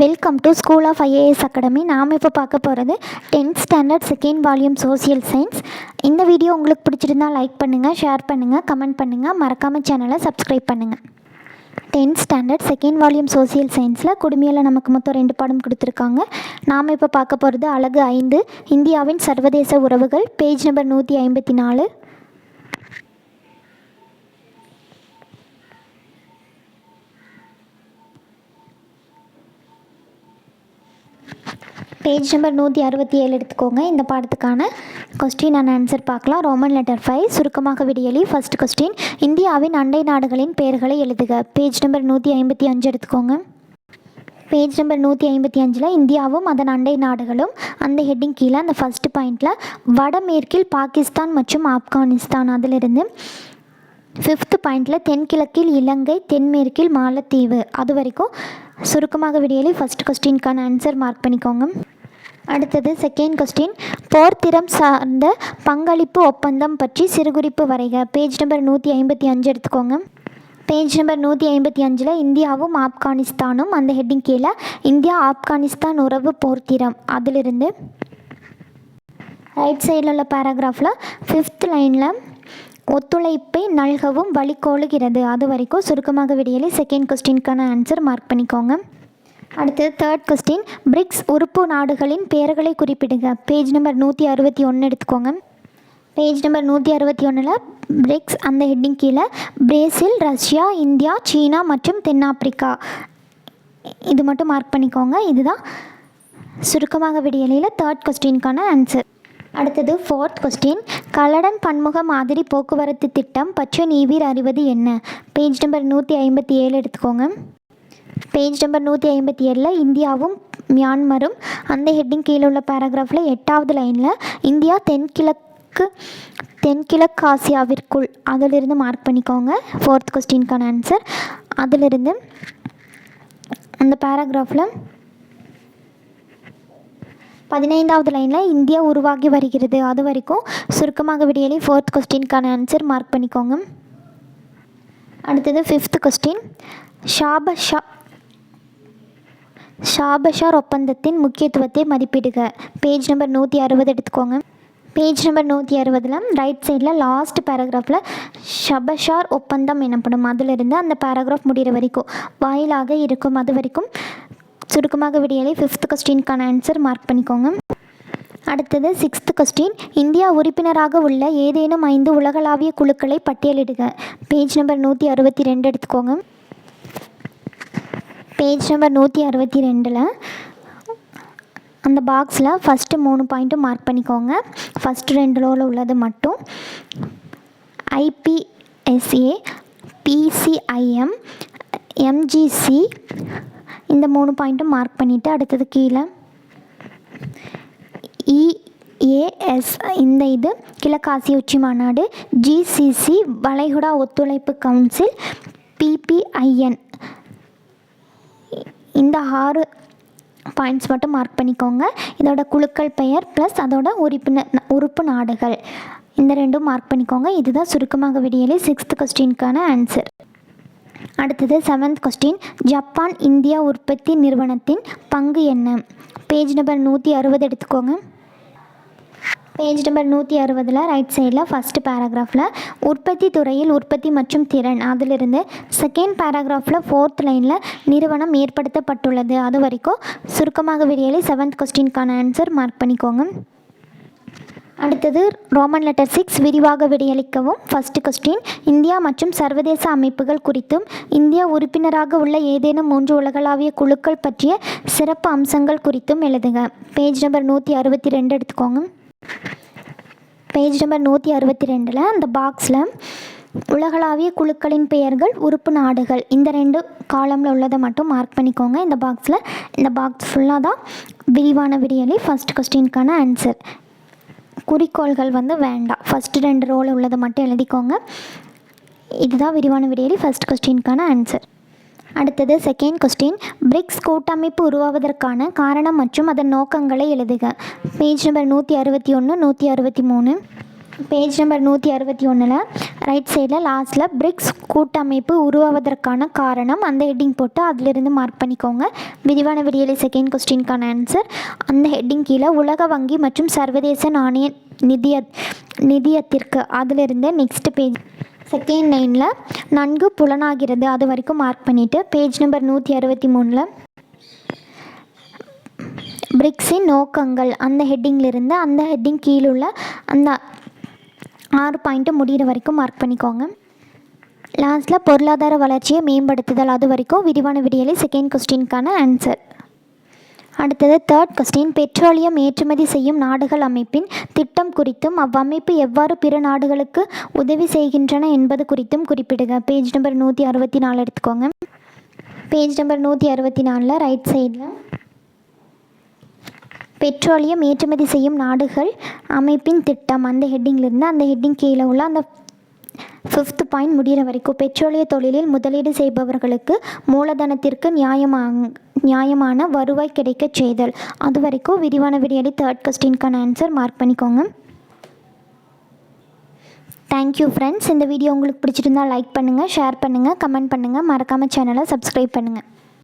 Welcome to school of IAS academy நாம் இப்போ பார்க்க போகிறது tenth standard second volume social science இந்த வீடியோ உங்களுக்கு பிடிச்சிருந்தா லைக் பண்ணுங்கள் ஷேர் பண்ணுங்கள் கமெண்ட் பண்ணுங்கள் மறக்காமல் சேனலை சப்ஸ்கிரைப் பண்ணுங்கள் tenth standard second volume social சயின்ஸில் குடுமையில் நமக்கு மொத்தம் ரெண்டு பாடம் கொடுத்துருக்காங்க. நாம் இப்போ பார்க்க போகிறது அழகு ஐந்து இந்தியாவின் சர்வதேச உறவுகள். பேஜ் நம்பர் நூற்றி ஐம்பத்தி நாலு. பேஜ் நம்பர் நூற்றி அறுபத்தி ஏழு எடுத்துக்கோங்க. இந்த பாடத்துக்கான கொஸ்டின் அண்ட் ஆன்சர் பார்க்கலாம். ரோமன் லெட்டர் ஃபைவ் சுருக்கமாக விடியலி ஃபர்ஸ்ட் கொஸ்டின் இந்தியாவின் அண்டை நாடுகளின் பெயர்களை எழுதுக. பேஜ் நம்பர் நூற்றி ஐம்பத்தி அஞ்சு எடுத்துக்கோங்க. பேஜ் நம்பர் நூற்றி ஐம்பத்தி அஞ்சில் இந்தியாவும் அதன் அண்டை நாடுகளும் அந்த ஹெட்டிங் கீழே அந்த ஃபஸ்ட்டு பாயிண்டில் வடமேற்கில் பாகிஸ்தான் மற்றும் ஆப்கானிஸ்தான். அதிலிருந்து ஃபிஃப்த்து பாயிண்டில் தென்கிழக்கில் இலங்கை தென்மேற்கில் மாலத்தீவு. அது வரைக்கும் சுருக்கமாக விடியலி ஃபஸ்ட் கொஸ்டின்கான ஆன்சர் மார்க் பண்ணிக்கோங்க. அடுத்தது செகண்ட் கொஸ்டின் போர்த்திறம் சார்ந்த பங்களிப்பு ஒப்பந்தம் பற்றி சிறுகுறிப்பு வரைக. பேஜ் நம்பர் நூற்றி ஐம்பத்தி அஞ்சு எடுத்துக்கோங்க. பேஜ் நம்பர் நூற்றி ஐம்பத்தி அஞ்சில் இந்தியாவும் ஆப்கானிஸ்தானும் அந்த ஹெட்டிங் கீழே. இந்தியா ஆப்கானிஸ்தான் உறவு போர்த்திரம். அதிலிருந்து ரைட் சைடில் உள்ள பேராகிராஃபில் ஃபிஃப்த் லைனில் ஒத்துழைப்பை நல்கவும் வழிகோளுகிறது அது வரைக்கும் சுருக்கமாக விடியலி செகண்ட் கொஸ்டினுக்கான ஆன்சர் மார்க் பண்ணிக்கோங்க. அடுத்தது தேர்ட் கொஸ்டின் பிரிக்ஸ் உறுப்பு நாடுகளின் பெயர்களை குறிப்பிடுங்க. பேஜ் நம்பர் நூற்றி அறுபத்தி ஒன்று எடுத்துக்கோங்க. பேஜ் நம்பர் நூற்றி அறுபத்தி ஒன்றில் பிரிக்ஸ் அந்த ஹெட்டிங் கீழே பிரேசில் ரஷ்யா இந்தியா சீனா மற்றும் தென்னாப்பிரிக்கா. இது மட்டும் மார்க் பண்ணிக்கோங்க. இதுதான் சுருக்கமாக விடியலையில் தேர்ட் கொஸ்டினுக்கான ஆன்சர் அடுத்தது ஃபோர்த் கொஸ்டின் கலடன் பன்முக மாதிரி போக்குவரத்து திட்டம் பற்றி நீவீர் அறிவது என்ன? பேஜ் நம்பர் நூற்றி ஐம்பத்தி ஏழு எடுத்துக்கோங்க. பேஜ் நம்பர் நூற்றி ஐம்பத்தி ஏழில் இந்தியாவும் மியான்மரும் அந்த ஹெட்டிங் கீழே உள்ள பேராகிராஃபில் எட்டாவது லைனில் இந்தியா தென்கிழக்கு தென்கிழக்கு ஆசியாவிற்குள் அதிலிருந்து மார்க் பண்ணிக்கோங்க. ஃபோர்த் கொஸ்டினுக்கான ஆன்சர் அதிலிருந்து அந்த பேராகிராஃபில் பதினைந்தாவது லைனில் இந்தியா உருவாகி வருகிறது. அது வரைக்கும் சுருக்கமாக விடியலி ஃபோர்த் கொஸ்டினுக்கான ஆன்சர் மார்க் பண்ணிக்கோங்க. அடுத்தது ஃபிஃப்த் கொஸ்டின் ஷாபஷா ஷாபஷார் ஒப்பந்தத்தின் முக்கியத்துவத்தை மதிப்பிடுக. பேஜ் நம்பர் நூற்றி அறுபது எடுத்துக்கோங்க. பேஜ் நம்பர் நூற்றி அறுபதில் ரைட் சைடில் லாஸ்ட் பேராகிராஃபில் ஷபஷார் ஒப்பந்தம் எனப்படும். அதிலிருந்து அந்த பேராகிராஃப் முடிகிற வரைக்கும் வாயிலாக இருக்கும் அது வரைக்கும் சுருக்கமாக விடியலை ஃபிஃப்த் கொஸ்டினுக்கான ஆன்சர் மார்க் பண்ணிக்கோங்க. அடுத்தது சிக்ஸ்த் கொஸ்டின் இந்தியா உறுப்பினராக உள்ள ஏதேனும் ஐந்து உலகளாவிய குழுக்களை பட்டியலிடுக. பேஜ் நம்பர் நூற்றி அறுபத்தி ரெண்டு எடுத்துக்கோங்க. பேஜ் நம்பர் நூற்றி அறுபத்தி ரெண்டில் அந்த பாக்ஸில் ஃபஸ்ட்டு மூணு பாயிண்ட்டும் மார்க் பண்ணிக்கோங்க. ஃபஸ்ட்டு ரெண்டு ரோவில் உள்ளது மட்டும். ஐபிஎஸ்ஏ பிசிஐஎம் எம்ஜிசி இந்த மூணு பாயிண்ட்டும் மார்க் பண்ணிவிட்டு அடுத்தது கீழே. இஏஎஸ் இந்த இது கிழக்காசிய உச்சி மாநாடு ஜிசிசி வளைகுடா ஒத்துழைப்பு கவுன்சில் பிபிஐஎன் இந்த ஆறு பாயிண்ட்ஸ் மட்டும் மார்க் பண்ணிக்கோங்க. இதோட குழுக்கள் பெயர் ப்ளஸ் அதோட உறுப்பினர் உறுப்பு நாடுகள். இந்த ரெண்டும் மார்க் பண்ணிக்கோங்க. இதுதான் சுருக்கமாக விடியலே சிக்ஸ்த் கொஸ்டினுக்கான ஆன்சர் அடுத்தது செவன்த் கொஸ்டின் ஜப்பான் இந்தியா உற்பத்தி நிறுவனத்தின் பங்கு என்ன? பேஜ் நம்பர் நூற்றி அறுபது எடுத்துக்கோங்க. பேஜ் நம்பர் நூற்றி அறுபதில் ரைட் சைடில் ஃபஸ்ட்டு பேராகிராஃபில் உற்பத்தி துறையில் உற்பத்தி மற்றும் திறன். அதிலிருந்து செகண்ட் பேராகிராஃபில் ஃபோர்த் லைனில் நிறுவனம் ஏற்படுத்தப்பட்டுள்ளது. அது வரைக்கும் சுருக்கமாக விடியலை செவன்த் கொஸ்டின்கான ஆன்சர் மார்க் பண்ணிக்கோங்க. அடுத்தது ரோமன் லெட்டர் சிக்ஸ் விரிவாக விடையளிக்கவும். ஃபஸ்ட்டு கொஸ்டின் இந்தியா மற்றும் சர்வதேச அமைப்புகள் குறித்தும் இந்தியா உறுப்பினராக உள்ள ஏதேனும் மூன்று உலகளாவிய குழுக்கள் பற்றிய சிறப்பு அம்சங்கள் குறித்தும் எழுதுக. பேஜ் நம்பர் நூற்றி அறுபத்தி ரெண்டு எடுத்துக்கோங்க. பேஜ் நம்பர் நூற்றி அறுபத்தி ரெண்டில் அந்த பாக்ஸில் உலகளாவிய குழுக்களின் பெயர்கள் உறுப்பு நாடுகள் இந்த ரெண்டு காலமில் உள்ளதை மட்டும் மார்க் பண்ணிக்கோங்க. இந்த பாக்ஸில் இந்த பாக்ஸ் ஃபுல்லாக தான் விரிவான விடியலி ஃபஸ்ட் கொஸ்டினுக்கான ஆன்சர் குறிக்கோள்கள் வந்து வேண்டாம். ஃபஸ்ட்டு ரெண்டு ரோல் உள்ளதை மட்டும் எழுதிக்கோங்க. இதுதான் விரிவான விடியலி ஃபஸ்ட் கொஸ்டினுக்கான ஆன்சர் அடுத்தது செகண்ட் கொஸ்டின் பிரிக்ஸ் கூட்டமைப்பு உருவாவதற்கான காரணம் மற்றும் அதன் நோக்கங்களை எழுதுக. பேஜ் நம்பர் நூற்றி அறுபத்தி ஒன்று நூற்றி அறுபத்தி மூணு. பேஜ் நம்பர் நூற்றி அறுபத்தி ஒன்றில் ரைட் சைடில் லாஸ்ட்டில் பிரிக்ஸ் கூட்டமைப்பு உருவாவதற்கான காரணம் அந்த ஹெட்டிங் போட்டு அதிலிருந்து மார்க் பண்ணிக்கோங்க. விரிவான விடியலை செகண்ட் கொஸ்டினுக்கான ஆன்சர் அந்த ஹெட்டிங் கீழே உலக வங்கி மற்றும் சர்வதேச நாணய நிதிய நிதியத்திற்கு அதிலிருந்து நெக்ஸ்ட் பேஜ் செகண்ட் லைனில் நன்கு புலனாகிறது. அது வரைக்கும் மார்க் பண்ணிவிட்டு பேஜ் நம்பர் நூற்றி அறுபத்தி மூணில் பிரிக்ஸின் நோக்கங்கள். அந்த ஹெட்டிங்கிலிருந்து அந்த ஹெட்டிங் கீழுள்ள அந்த ஆறு பாயிண்ட்டு முடிகிற வரைக்கும் மார்க் பண்ணிக்கோங்க. லாஸ்ட்டில் பொருளாதார வளர்ச்சியை மேம்படுத்துதல். அது வரைக்கும் விரிவான விடியலை செகண்ட் கொஸ்டினுக்கான ஆன்சர் அடுத்தது தேர்ட் கொஸ்டின் பெட்ரோலியம் ஏற்றுமதி செய்யும் நாடுகள் அமைப்பின் திட்டம் குறித்தும் அவ்வமைப்பு எவ்வாறு பிற நாடுகளுக்கு உதவி செய்கின்றன என்பது குறித்தும் குறிப்பிடுக. பேஜ் நம்பர் நூற்றி அறுபத்தி நாலு எடுத்துக்கோங்க. பேஜ் நம்பர் நூற்றி அறுபத்தி நாலில் ரைட் சைடில் பெட்ரோலியம் ஏற்றுமதி செய்யும் நாடுகள் அமைப்பின் திட்டம். அந்த ஹெட்டிங்கிலிருந்து அந்த ஹெட்டிங் கீழே உள்ள அந்த ஃபிஃப்த் பாயிண்ட் முடிகிற வரைக்கும் பெட்ரோலிய தொழிலில் முதலீடு செய்பவர்களுக்கு மூலதனத்திற்கு நியாயமாக நியாயமான வருவாய் கிடைக்கச் செய்தல். அது வரைக்கும் விரிவான விடியலி தேர்ட் கொஸ்டின்கான ஆன்சர் மார்க் பண்ணிக்கோங்க. தேங்க்யூ ஃப்ரெண்ட்ஸ் இந்த வீடியோ உங்களுக்கு பிடிச்சிருந்தா லைக் பண்ணுங்கள் ஷேர் பண்ணுங்கள் கமெண்ட் பண்ணுங்கள் மறக்காமல் சேனலை சப்ஸ்கிரைப் பண்ணுங்கள்